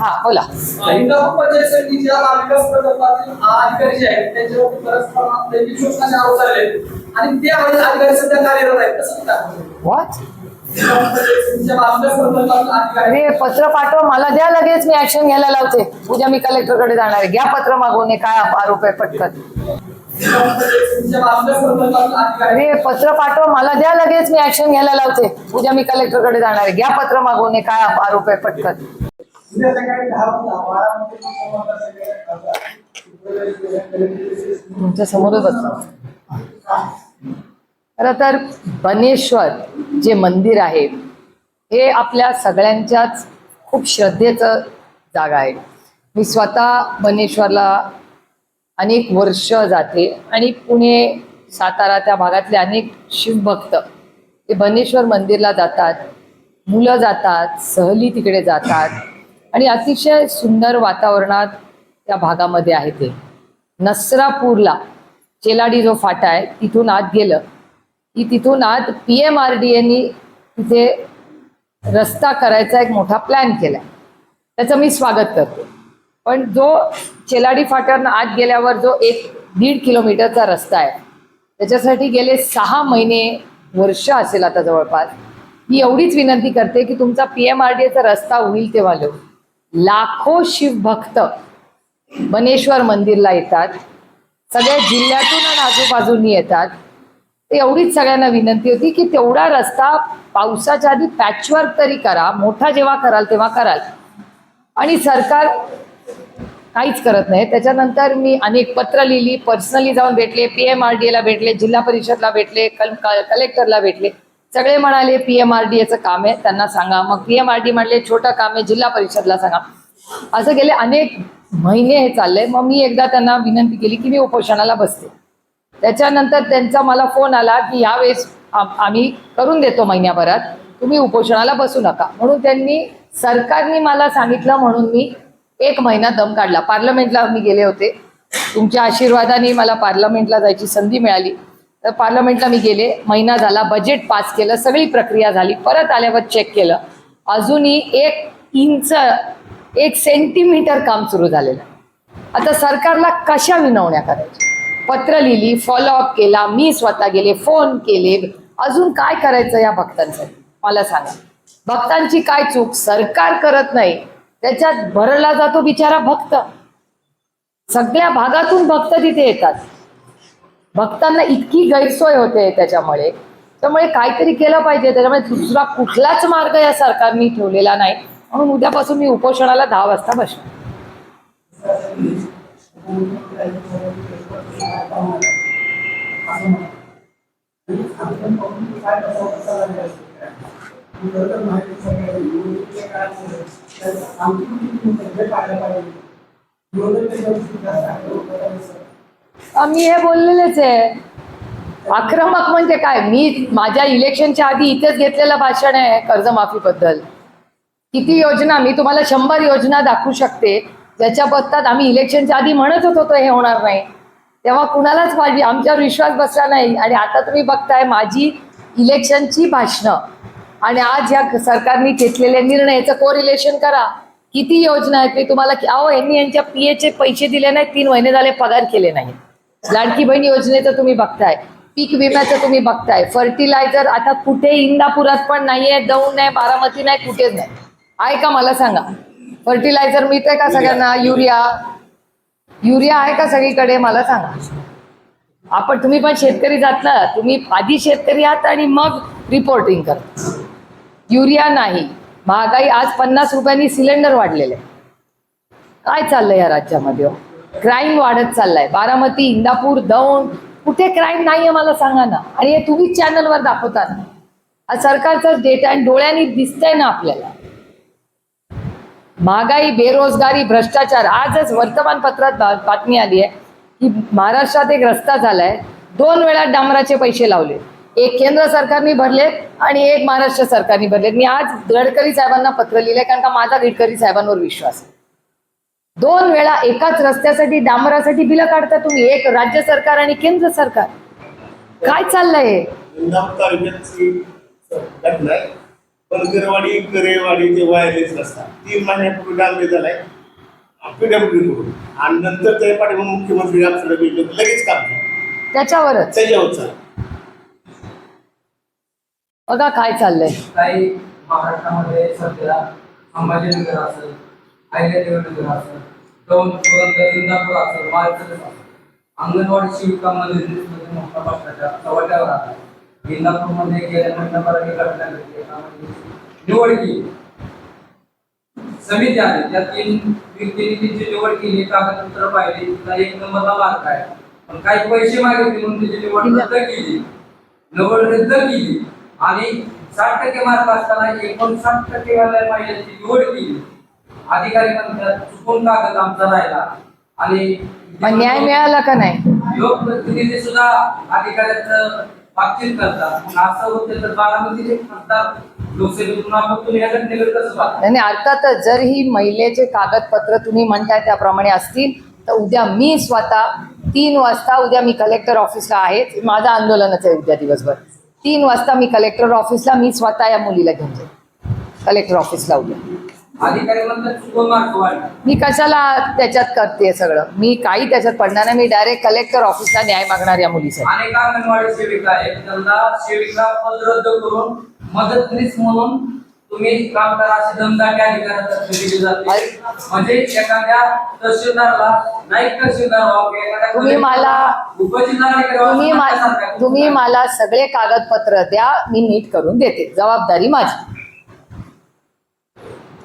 हा बोला. आणि ते अधिकारी सध्या कार्यरत आहेत अरे पत्र पाठवा मला द्या लगेच मी ऍक्शन घ्यायला लावते. उद्या मी कलेक्टरकडे जाणार आहे. घ्या पत्र मागवून हे काय आरोप आहे पटकन अरे पत्र पाठवा मला द्या लगेच मी ऍक्शन घ्यायला लावते. उद्या मी कलेक्टरकडे जाणार आहे. घ्या पत्र मागवून हे काय आरोप आहे पटकन. उद्या सकाळी दहा वाजता तुमच्या समोरच बसतो खरं तर बनेश्वर जे मंदिर आहे हे आपल्या सगळ्यांच्याच खूप श्रद्धेचं जागा आहे. मी स्वतः बनेश्वरला अनेक वर्ष जाते आणि पुणे सातारा त्या भागातले अनेक शिवभक्त ते बनेश्वर मंदिरला जातात. मुलं जातात सहली तिकडे जातात. आणि अतिशय सुंदर वातावरणात त्या भागामध्ये आहे ते. नसरापूरला चेलाडी जो फाटा आहे तिथून आत गेलं. की तिथून आत पी एम आर डी एनी तिथे रस्ता करायचा एक मोठा प्लॅन केला त्याचं मी स्वागत करते. पण जो चेलाडी फाट्यावरनं आत गेल्यावर जो एक दीड किलोमीटरचा रस्ता आहे त्याच्यासाठी गेले सहा महिने वर्ष असेल आता जवळपास. मी एवढीच विनंती करते की तुमचा पी एम आर डी एचा रस्ता होईल तेव्हा लिहून. लाखो शिवभक्त बनेश्वर मंदिरला येतात. सगळ्या जिल्ह्यातून आणि आजूबाजूनी येतात. ते एवढीच सगळ्यांना विनंती होती की तेवढा रस्ता पावसाच्या आधी पॅचवर्क तरी करा. मोठा जेव्हा कराल तेव्हा कराल. आणि सरकार काहीच करत नाही. त्याच्यानंतर मी अनेक पत्र लिहिली. पर्सनली जाऊन भेटले पी एम आर डी एला भेटले जिल्हा परिषदला भेटले कल क- कलेक्टरला भेटले. सगळे म्हणाले पीएमआरडीएचं काम आहे त्यांना सांगा. मग पी एम आर डी म्हणले छोटं काम आहे जिल्हा परिषदला सांगा. असं गेले अनेक महिने हे चाललंय. मग मी एकदा त्यांना विनंती केली की मी उपोषणाला बसते. त्याच्यानंतर त्यांचा मला फोन आला की यावेळेस आम्ही करून देतो महिन्याभरात. तुम्ही उपोषणाला बसू नका. म्हणून त्यांनी सरकारने मला सांगितलं म्हणून मी एक महिना दम काढला. पार्लमेंटला मी गेले होते. तुमच्या आशीर्वादाने मला पार्लमेंटला जायची संधी मिळाली. पार्लमेंटला मी गेले. महिना झाला बजेट पास केलं सगळी प्रक्रिया झाली. परत आल्यावर चेक केलं. अजूनही एक इंच एक सेंटीमीटर काम सुरू झालेलं. आता सरकारला कशा विनवण्या करायच्या? पत्र लिहिली फॉलोअप केला मी स्वतः गेले फोन केले. अजून काय करायचं या भक्तांसाठी? मला सांगा. भक्तांची काय चूक? सरकार करत नाही. त्याच्यात भरला जातो बिचारा भक्त. सगळ्या भागातून भक्त तिथे येतात. भक्तांना इतकी गैरसोय होते त्याच्यामुळे. त्यामुळे काहीतरी केलं पाहिजे. त्याच्यामुळे दुसरा कुठलाच मार्ग या सरकारने ठेवलेला नाही. म्हणून उद्यापासून मी उपोषणाला दहा वाजता बसणार. मी हे बोललेलेच आहे. आक्रमक म्हणजे काय? मी माझ्या इलेक्शनच्या आधी इथेच घेतलेलं भाषण आहे कर्जमाफीबद्दल. किती योजना मी तुम्हाला शंभर योजना दाखवू शकते. ज्याच्या बद्दल आम्ही इलेक्शनच्या आधी म्हणत होतो तो हे होणार नाही. तेव्हा कुणालाच माझी आमच्यावर विश्वास बसला नाही. आणि आता तुम्ही बघताय माझी इलेक्शनची भाषणं. आणि आज या सरकारने घेतलेले निर्णयाचं कोरिलेशन करा. किती योजना आहेत? मी तुम्हाला अहो यांनी यांच्या पीएचे पैसे दिले नाही तीन महिने झाले पगार केले नाही लाडकी बहीण योजनेचं तुम्ही बघताय. पीक विम्याचं तुम्ही बघताय. फर्टिलायझर आता कुठे इंदापुरात पण नाहीये दौंड नाही बारामती नाही कुठेच नाही. आहे का मला सांगा? फर्टिलायझर मिळतंय का सगळ्यांना? युरिया? युरिया आहे का सगळीकडे? मला सांगा. आपण तुम्ही पण शेतकरी जात ना तुम्ही आधी शेतकरी आहात आणि मग रिपोर्टिंग करा युरिया नाही. महागाई आज पन्नास रुपयांनी सिलेंडर वाढलेले आहे. काय चाललंय या राज्यामध्ये हो? क्राईम वाढत चाललाय. बारामती इंदापूर दौंड. कुठे क्राईम नाहीये मला सांगा ना. आणि हे तुम्हीच चॅनलवर दाखवता ना. हा सरकारचाच डेटा आणि डोळ्यांनी दिसतंय ना आपल्याला. महागाई बेरोजगारी भ्रष्टाचार. आजच वर्तमानपत्रात बातमी आली आहे की महाराष्ट्रात एक रस्ता झालाय. दोन वेळा डांबराचे पैसे लावले. एक केंद्र सरकारने भरलेत आणि एक महाराष्ट्र सरकारने भरलेत मी आज गडकरी साहेबांना पत्र लिहिलंय कारण का माझा गडकरी साहेबांवर विश्वास आहे. दोन वेळा एकाच रस्त्यासाठी डांबरासाठी बिलं काढता तुम्ही. एक राज्य सरकार आणि केंद्र सरकार. काय चाललंय? हे? बनकरवाडी करेवाडी ते वायरलेस रस्ता तीन महिन्यापूर्वी डांबरी झालाय. पीडब्ल्यू कडून आणि नंतर त्या पाठीमागे मुख्यमंत्री गेले लगेच काम त्याच्यावरच? त्याच्यावर चाललं बघा काय चाललंय. काही महाराष्ट्रामध्ये सध्या संभाजीनगर असेल पुरंदर इंदापूर माळसर अंगणवाडी शिविका मोठा भ्रष्टाचार चव्हाट्यावर आला इंदापूरमध्ये गेल्या घटना घडली निवड केली समिती आली त्या तीन व्यक्तींनी त्यांची निवड केली कागदपत्र पाहिली तिला एक नंबरला मार्क आहे पण काही पैसे मागितले म्हणून तिची निवड रद्द केली निवड रद्द केली आणि साठ टक्के मार्क असताना एकोणसाठ टक्के महिलांची निवड केली. अधिकारी म्हणतात चुकून कागद आमचा राहिला? आणि मग न्याय मिळाला का नाही? लोकप्रतिनिधी सुद्धा अधिकाऱ्यांचं बातचीत करतात. मग असं होतं तर बारामतीचे खासदार लोकसभेतून आपण तुम्ही या घटनेकडे कसं पाहता आणि अर्थातच जर ही महिलेचे कागदपत्र तुम्ही म्हणताय त्याप्रमाणे असतील तर उद्या मी स्वतः तीन वाजता उद्या मी कलेक्टर ऑफिसला आहे. माझं आंदोलनच आहे उद्या दिवसभर. तीन वाजता मी कलेक्टर ऑफिसला मी स्वतः या मुलीला घेऊन जाईल कलेक्टर ऑफिसला उद्या. मी कशाला त्याच्यात करते सगळं? मी काही त्याच्यात पडणार नाही. मी डायरेक्ट कलेक्टर ऑफिसला न्याय मागणार या मुलीसाठी. मदतनीस म्हणून तुम्ही काम करा अशी दमदाटी अधिकाऱ्यांतर्फे दिली जाते. म्हणजे एखाद्या तहसीलदारला नाईक तहसीलदार तुम्ही तुम्ही. तुम्ही मला सगळे कागदपत्र द्या मी नीट करून देते. जबाबदारी माझी.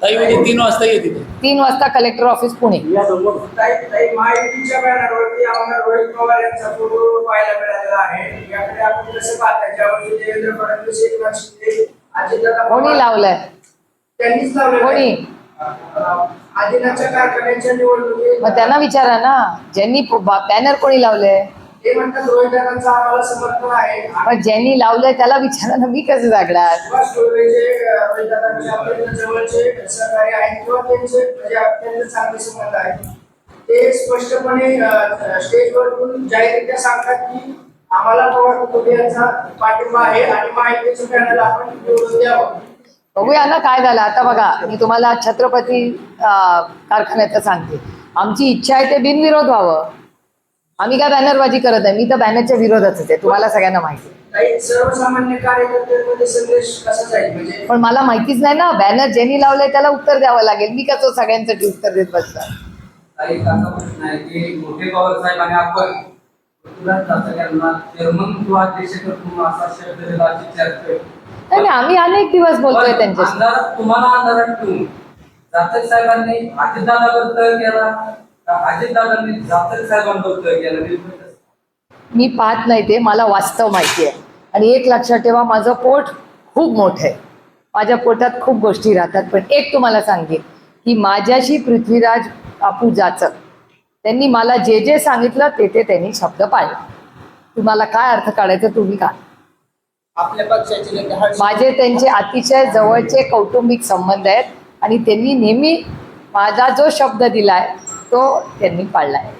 ताई उद्या तीन वाजता येते. तीन वाजता कलेक्टर ऑफिस पुणे. ताई ताई माहितीच्या बॅनरवरती आम्हाला रोहित पवार यांचा फोटो पाहायला मिळालेला आहे. याकडे आपण कसं पाहता? ज्यावेळी देवेंद्र फडणवीस एकनाथ शिंदे अजितदादा पवार कोणी लावलंय? त्यांनीच लावलेलं कोणी? आदिनाथच्या कारखान्याच्या निवडणुकीत मग त्यांना विचारा ना. ज्यांनी बॅनर कोणी लावलंय? ते म्हणतात रोहितदादांचं आम्हाला समर्थन आहे. पण ज्यांनी लावलंय त्याला विचारा ना मी कसं जागणार? सुभाष टोळवेचे अं, रोहितदादांचे अत्यंत जवळचे सहकारी आहेत किंवा त्यांचे म्हणजे अत्यंत चांगले संबंध आहेत. ते स्पष्टपणे अं, स्टेजवरून जाहीररित्या सांगतात की आम्हाला पवार कुटुंबियांचा पाठिंबा आहे आणि माहितीचं पॅनल आपण निवडून द्यावं. बघूया ना काय झालं. आता बघा मी तुम्हाला छत्रपती अं, कारखान्याचं सांगते. आमची इच्छा आहे ते बिनविरोध व्हावं. आम्ही काय बॅनरबाजी करत आहे मी तर बॅनरच्या विरोधातच आहे. तुम्हाला सगळ्यांना माहिती आहे. काही सर्वसामान्य कार्यकर्त्यांमध्ये संदेश कसा जाईल म्हणजे पण मला माहितीच नाही ना. बॅनर ज्यांनी लावलंय त्याला उत्तर द्यावं लागेल. मी कसं सगळ्यांसाठी उत्तर देत बसणार? काही असा प्रश्न आहे की मोठे पवार साहेब आणि आपण. पृथ्वीराज चाचण्यांना चेअरमन किंवा अध्यक्ष करतो असा शब्द दिला अशी चर्चा आहे. नाही नाही, आम्ही अनेक दिवस बोलतोय पण त्यांच्याशी. अंधारात तुम्हाला अंधारात ठेवून जातक साहेबांनी अजितदादावर तळ केला. मी पाहत नाही ते मला वास्तव माहिती आहे. आणि एक लक्षात ठेवा माझं पोट खूप मोठं आहे. माझ्या पोटात खूप गोष्टी राहतात. पण एक तुम्हाला सांगेन की माझ्याशी पृथ्वीराज बापू जाचक त्यांनी मला जे जे सांगितलं ते ते त्यांनी शब्द पाळले. तुम्हाला काय अर्थ काढायचा तुम्ही का? माझे त्यांचे अतिशय जवळचे कौटुंबिक संबंध आहेत. आणि त्यांनी नेहमी माझा जो शब्द दिलाय तो त्यांनी पाळलाय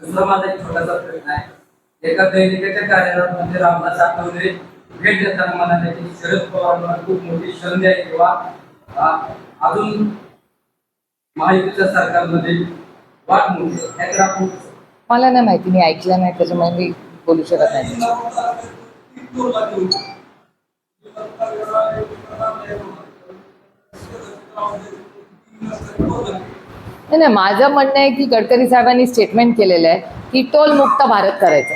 दुसरा माझा एक छोटासा प्रश्न आहे. एका दैनिकाच्या कार्यालयामध्ये रामदास आठवले भेट देताना म्हणाले की शरद पवारांना खूप मोठी संधी आहे किंवा आ, अजून महायुतीच्या सरकारमध्ये वाट मोठी आहे. आपण मला नाही माहिती मी ऐकलं नाही त्याच्यामुळे मी बोलू शकत नाही. नाही नाही माझं म्हणणं आहे की गडकरी साहेबांनी स्टेटमेंट केलेलं आहे की टोल मुक्त भारत करायचं.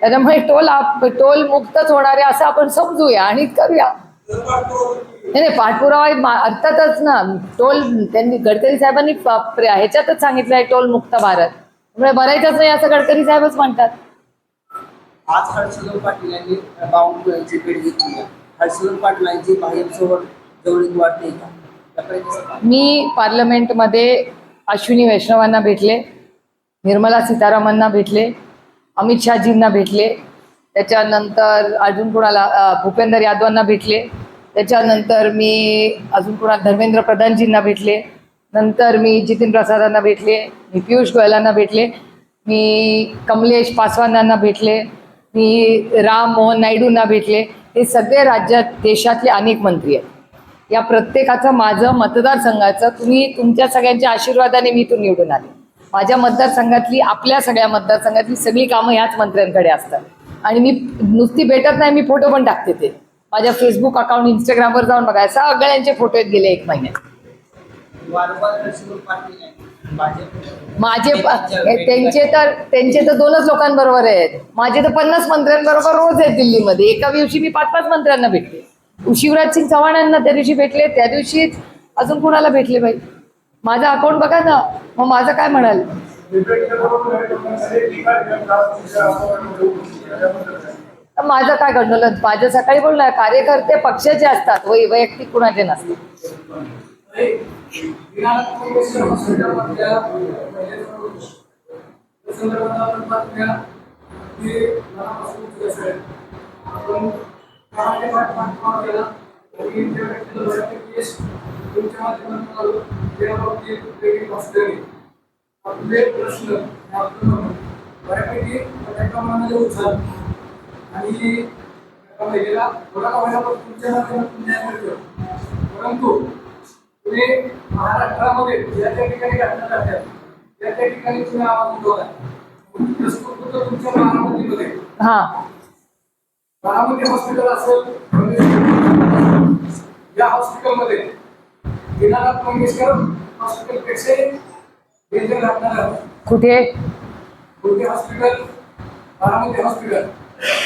त्याच्यामुळे टोल आप टोल मुक्तच होणार आहे असं आपण समजूया आणि करूया. नाही नाही पाठपुरावा अर्थातच ना टोल त्यांनी गडकरी साहेबांनी ह्याच्यातच सांगितलं आहे टोल मुक्त भारत. त्यामुळे भरायचंच नाही असं गडकरी साहेबच म्हणतात. आज हर्षवर्धन पाटील यांनी बावनकुळ्यांची भेट घेतली आहे. हर्षवर्धन पाटलांची भाजपसोबत जवळीक वाढते का? त्याकडे कसं पाहता? मी पार्लमेंटमध्ये अश्विनी वैष्णवांना भेटले निर्मला सीतारामनना भेटले अमित शहाजींना भेटले त्याच्यानंतर अजून कोणाला भूपेंद्र यादवांना भेटले त्याच्यानंतर मी अजून कोणा धर्मेंद्र प्रधानजींना भेटले नंतर मी जितीन प्रसादांना भेटले मी पियुष गोयलांना भेटले मी कमलेश पासवानांना भेटले मी राम मोहन नायडूंना भेटले. हे सगळे राज्यात देशातले अनेक मंत्री आहेत. या प्रत्येकाचं माझं मतदारसंघाचं तुम्ही तुमच्या सगळ्यांच्या आशीर्वादाने मी इथून निवडून आले. माझ्या मतदारसंघातली आपल्या सगळ्या मतदारसंघातली सगळी कामं ह्याच मंत्र्यांकडे असतात. आणि मी नुसती भेटत नाही मी फोटो पण टाकते ते. माझ्या फेसबुक अकाउंट इंस्टाग्रामवर जाऊन बघा सगळ्यांचे फोटो आहेत गेले एक महिन्यात. माझे त्यांचे तर त्यांचे तर दोनच लोकांबरोबर आहेत. माझे तर पन्नास मंत्र्यांबरोबर रोज आहेत दिल्लीमध्ये. एका दिवशी मी पाच पाच मंत्र्यांना भेटले शिवराज सिंग चव्हाणांना त्या दिवशी भेटले त्या दिवशी अजून कुणाला भेटले बाई? माझा अकाउंट बघा ना मग माझं काय म्हणाल? तर माझं काय घडलं? माझं सकाळी बोलणार कार्यकर्ते पक्षाचे असतात वै वैयक्तिक कुणाचे नसतात. आपले प्रश्न बऱ्यापैकी एका मनामध्ये उचल आणि एका महिलेला थोडा का होईना पण तुमच्या माध्यमातून न्याय मिळतो परंतु तुम्ही महाराष्ट्रामध्ये ज्या त्या ठिकाणी घटना घडतात त्या त्या ठिकाणी तुम्ही आवाज उठवला. प्रस्तुत होतं तुमच्या बारामतीमध्ये बारामती हॉस्पिटल असेल या हॉस्पिटलमध्ये दिनानाथ मंगेशकर हॉस्पिटलपेक्षा डेंजर घटना घडतात कुठे? कोणते हॉस्पिटल बारामती हॉस्पिटल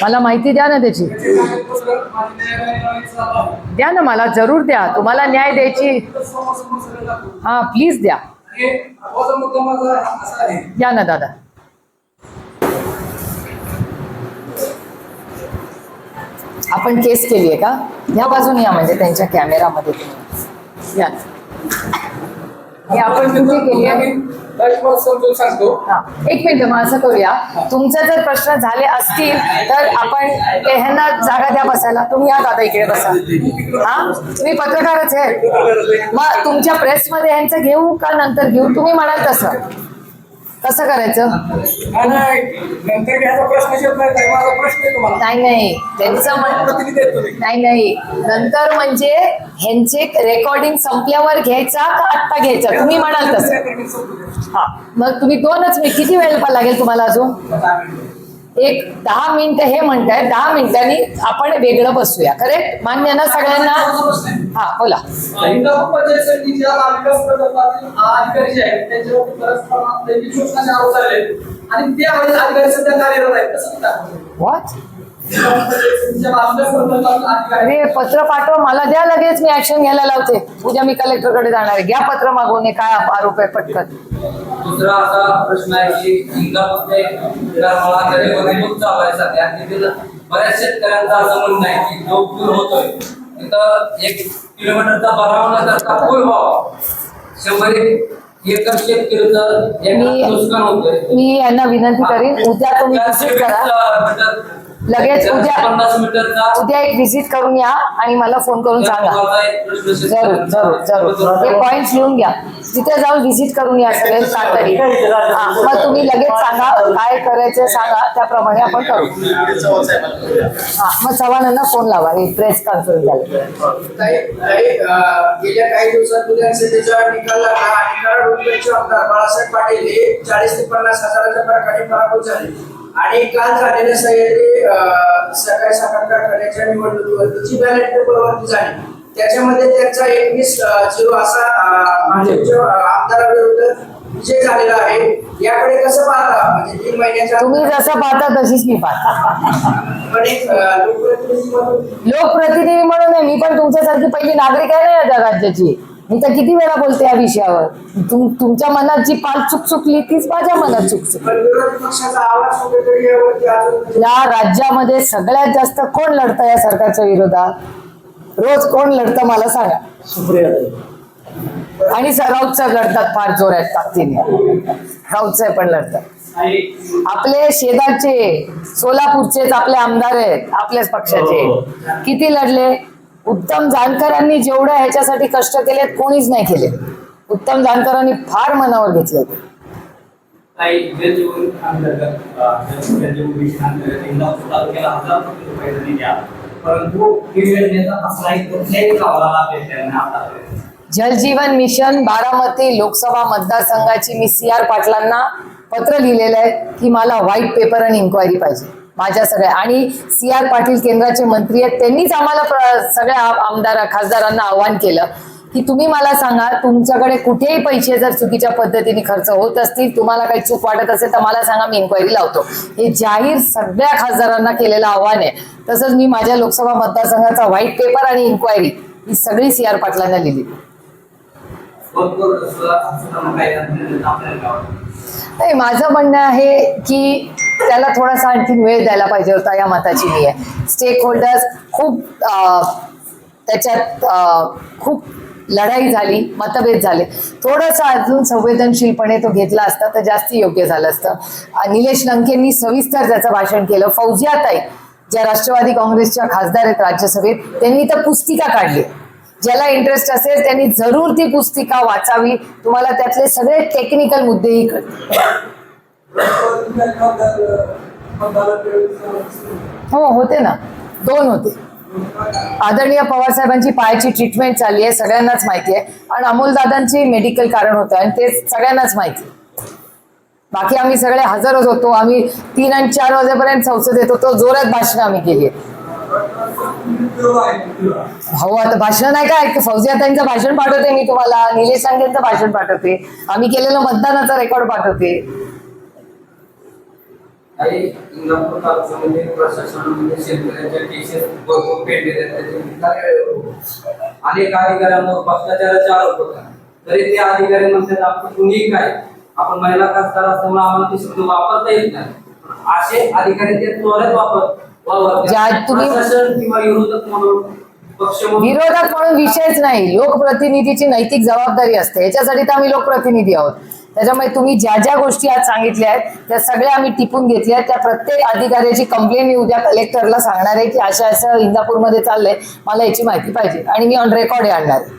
मला माहिती द्या ना त्याची. द्या ना मला जरूर द्या. तुम्हाला न्याय द्यायची. हा प्लीज द्या. द्या ना दादा. आपण केस केली आहे का? ह्या बाजूने या म्हणजे त्यांच्या कॅमेरामध्ये तुम्ही. या. हे आपण कुठे केली आहे? सांगतो. एक मिनिट मग असं करूया. तुमचे जर प्रश्न झाले असतील तर आपण ह्यांना जागा द्या बसायला. तुम्ही या दादा इकडे बसा. हा? तुम्ही पत्रकारच आहे. मग तुमच्या प्रेसमध्ये ह्यांचं घेऊ का नंतर घेऊ? तुम्ही म्हणाल तसं. कसं करायचं? नाही, नाही. त्यांचं नाही नाही. नंतर म्हणजे ह्यांचे रेकॉर्डिंग संपल्यावर घ्यायचा का आत्ता घ्यायचा? तुम्ही म्हणाल तसं. हा. मग तुम्ही दोनच मिनिट किती वेळ लागेल तुम्हाला अजून? एक दहा मिनिटं हे म्हणताय दहा मिनिटांनी आपण वेगळं बसूया करेक्ट मान्य ना सगळ्यांना? हा बोला. आणि ते अधिकारी सध्या कार्यरत आहेत अरे पत्र पाठवा मला द्या लगेच मी ऍक्शन घ्यायला लावते. उद्या मी कलेक्टरकडे जाणार आहे. घ्या पत्र मागवून हे काय आरोप आहे पटकन. दुसरा असा प्रश्न आहे की इंदापूरचे चालू आहे सध्या. बऱ्याच शेतकऱ्यांचं असं म्हणणं आहे की जो पूर होतोय तिथं एक किलोमीटरचा बरावला करता पूल व्हावा. शंभर एक मी- मी यांना विनंती करीन. उद्या तुम्ही करा. लगेच उद्या- पन्नास मीटरचा उद्या एक व्हिजिट करून या आणि मला फोन करून सांगा. जरूर जरूर जरूर. हे पॉइंट लिहून घ्या. तिथे जाऊन व्हिजिट करून या सगळे तातडी हा मग तुम्ही लगेच सांगा काय करायचं सांगा. त्याप्रमाणे आपण करू. हा मग चव्हाणांना फोन लावा. हे प्रेस कॉन्फरन्स झाली. काही काही अं, गेल्या काही दिवसात विधानसभेचा निकाल लागला. आणि कराड उत्तरचे आमदार बाळासाहेब पाटील हे चाळीस ते पन्नास हजाराच्या फरकाने पराभूत झाले. आणि काल झालेल्या सह्याद्री अं, सहकारी साखर कारखान्याच्या निवडणुकीवर तिची बॅलेट पेपरवरती झाली त्याच्यामध्ये त्यांचा एकवीस झिरो असा अं, आमदाराविरुद्ध विजय झालेला आहे याकडे कसं पाहता? म्हणजे तीन महिन्याच्या तुम्ही जसं पाहता तशीच मी पाहता. पण एक लोकप्रतिनिधी म्हणून लोकप्रतिनिधी म्हणून मी पण तुमच्यासारखी पहिली नागरिक आहे ना या त्या राज्याची मी तर किती वेळा बोलते या विषयावर. तुम तुमच्या मनात जी पाल चूक चुकली तीच माझ्या मनात चूक चुकली. अजून या राज्यामध्ये सगळ्यात जास्त कोण लढतं या सरकारच्या विरोधात? रोज कोण लढतं मला सांगा. आणि राऊत साहेब लढतात फार जोरात ताकदीने. राऊत साहेब पण लढतात. आपले शेजारचे सोलापूरचेच आपले आमदार आहेत आपल्याच पक्षाचे. किती लढले? उत्तम जानकरांनी जेवढं ह्याच्यासाठी कष्ट केलेत कोणीच नाही केले. उत्तम जानकरांनी फार मनावर घेतले जलजीवन मिशन बारामती लोकसभा मतदारसंघाची मी सी आर पाटलांना पत्र लिहिलेलं आहे की मला व्हाईट पेपर आणि इन्क्वायरी पाहिजे. माझ्या सगळ्या. आणि सी आर पाटील केंद्राचे मंत्री आहेत त्यांनीच आम्हाला सगळ्या आमदार खासदारांना आव्हान केलं की तुम्ही मला सांगा तुमच्याकडे कुठेही पैसे जर चुकीच्या पद्धतीने खर्च होत असतील तुम्हाला काही चूक वाटत असेल तर मला सांगा मी इन्क्वायरी लावतो. हे जाहीर सगळ्या खासदारांना केलेलं आव्हान आहे. तसंच मी माझ्या लोकसभा मतदारसंघाचा व्हाईट पेपर आणि इन्क्वायरी ही सगळी सी आर पाटलांना लिहिली. नाही माझं म्हणणं आहे की त्याला थोडासा आणखी वेळ द्यायला पाहिजे होता या मताची मी आहे. स्टेक होल्डर्स खूप अं, त्याच्यात खूप लढाई झाली मतभेद झाले. थोडंसं अजून संवेदनशीलपणे तो घेतला असता तर जास्त योग्य झालं असतं. निलेश लंकेंनी सविस्तर त्याचं भाषण केलं. फौजियाताई ज्या राष्ट्रवादी काँग्रेसच्या खासदार आहेत राज्यसभेत त्यांनी तर पुस्तिका काढली. ज्याला इंटरेस्ट असेल त्यांनी जरूर ती पुस्तिका वाचावी. तुम्हाला त्यातले सगळे टेक्निकल मुद्देही कळतील. हो होते ना. दोन होते. आदरणीय पवार साहेबांची पायाची ट्रीटमेंट चालली आहे सगळ्यांनाच माहिती आहे. आणि अमोलदादांची मेडिकल कारण होतं आणि ते सगळ्यांनाच माहिती आहे. बाकी आम्ही सगळे हजरच होतो. आम्ही तीन आणि चार वाजेपर्यंत संसदेत होतो. जोरात भाषणं आम्ही केली हो आता भाषण नाही काय? फौजियातांचं भाषण पाठवते मी तुम्हाला. निलेश सांगेंचं भाषण पाठवते. आम्ही केलेलं मतदानाचा रेकॉर्ड पाठवते. काही इंदापूर तालुक्यामध्ये प्रशासनामध्ये शेतकऱ्यांच्या केसेस भरपूर पेंडलेले आहेत. अनेक अधिकाऱ्यांवर भ्रष्टाचाराचे आरोप होतात. तरी ते अधिकारी म्हणतात आपण कुणीही काय? आपण महिला खासदार असल्यामुळे आम्हाला ते शब्द वापरता येत नाही. असे अधिकारी ते त्वरित वापर वापरतात. ज्या तुम्ही- प्रशासन किंवा विरोधक म्हणून पक्ष म्हणून विरोधात म्हणून विषयच नाही लोकप्रतिनिधीची नैतिक जबाबदारी असते. याच्यासाठी तर आम्ही लोकप्रतिनिधी आहोत. त्याच्यामुळे तुम्ही ज्या ज्या गोष्टी आज सांगितल्या आहेत त्या सगळ्या आम्ही टिपून घेतल्या आहेत. त्या प्रत्येक अधिकाऱ्याची कंप्लेंट मी उद्या कलेक्टरला सांगणार आहे की अशा असं इंदापूरमध्ये चाललंय. मला याची माहिती पाहिजे. आणि मी ऑन रेकॉर्ड आणणार आहे.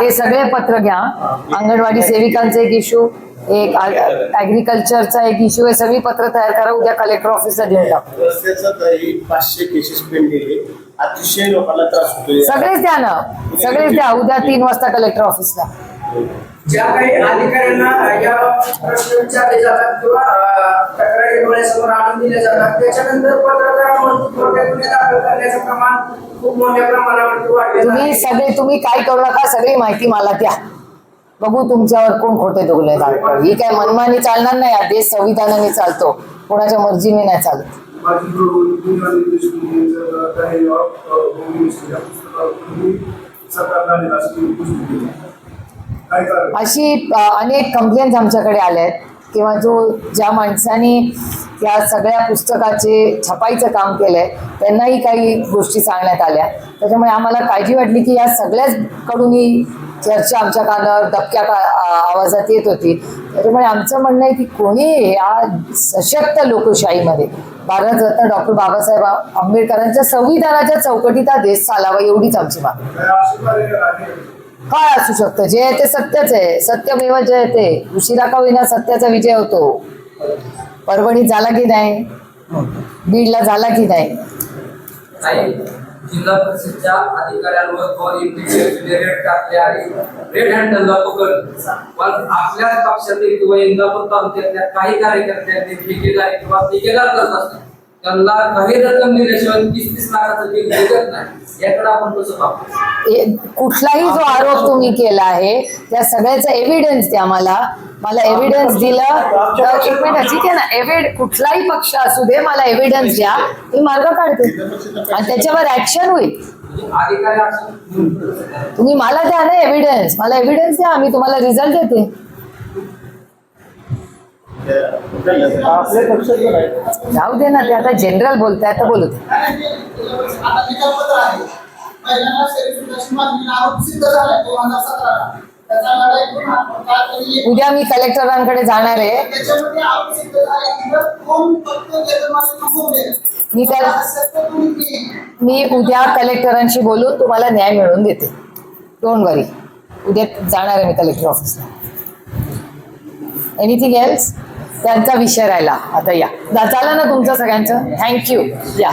हे सगळे पत्र घ्या. अंगणवाडी सेविकांचे एक इश्यू एक ऍग्रिकल्चरचा एक इश्यू हे सगळी पत्र तयार करा. उद्या कलेक्टर ऑफिसला देऊन टाकू रस्त्याचा तरी पाचशे केसेस पेंडलेले अतिशय लोकांना त्रास होतोय. सगळेच द्या ना. सगळेच द्या. उद्या तीन वाजता कलेक्टर ऑफिसला ज्या काही अधिकाऱ्यांना या प्रश्न विचारले जातात किंवा तक्रारी डोळ्यासमोर आणून दिल्या जातात त्याच्यानंतर दाखल करण्याचं प्रमाण खूप मोठ्या प्रमाणावरती वाढलेलं तुम्ही सगळे तुम्ही काय करू नका सगळी माहिती मला द्या. बघू तुमच्यावर कोण खोटे दुखले. ही काय मनमानी चालणार नाही हा देश संविधानाने चालतो. कोणाच्या मर्जीने नाही चालत. माझी अशी अनेक कंप्लेंट्स आमच्याकडे आल्या आहेत किंवा जो ज्या माणसाने या सगळ्या पुस्तकाचे छपाईचं काम केलंय त्यांनाही काही गोष्टी सांगण्यात आल्या. त्याच्यामुळे आम्हाला काळजी वाटली की या सगळ्याच कडून ही चर्चा आमच्या कानावर दबक्या का आवाजात येत होती. त्याच्यामुळे आमचं म्हणणं आहे की कोणी या सशक्त लोकशाहीमध्ये भारतरत्न डॉक्टर बाबासाहेब आंबेडकरांच्या संविधानाच्या चौकटीत हा देश चालावा एवढीच आमची मागणी. काय असू शकतं? जे आहे ते सत्यच आहे. सत्यमेव जयते उशिरा का विना सत्याचा विजय होतो. परभणी झाला की नाही? बीडला झाला की नाही? काही जिल्हा परिषदच्या अधिकाऱ्यांवर दोन रेड टाकले आणि रेड हँडलला पण आपल्याच पक्षातील किंवा इंदापूर तालुक्यातल्या काही कार्यकर्त्यांनी किंवा ठेकेदार करत असतात त्यांना काही रक्कम दिल्याशिवाय तीस तीस लाखाचं बिल नाही. याकडे आपण कसं पाहतो ए- कुठलाही जो आरोप तुम्ही केला आहे त्या सगळ्याचा एव्हिडन्स द्या मला. मला एव्हिडन्स दिलं. तर एक मिनिट ठीक आहे ना? एव्हिड कुठलाही पक्ष असू दे मला एव्हिडन्स द्या. मी मार्ग काढते. आणि त्याच्यावर ऍक्शन होईल. म्हणजे अधिकारी असं तुम्ही मला द्या ना एव्हिडन्स मला एव्हिडन्स द्या मी तुम्हाला रिझल्ट देते आपल्या पक्षात पण आहे जाऊ दे ना ते आता जनरल बोलताय तर बोलत उद्या मी कलेक्टरांकडे जाणार आहे. मी मी उद्या कलेक्टरांशी बोलून तुम्हाला न्याय मिळवून देते. डोंट वरी उद्या जाणार आहे मी कलेक्टर ऑफिसला. एनिथिंग एल्स त्यांचा विषय राहिला. आता या. झालं ना तुमचं सगळ्यांचं. थँक्यू या.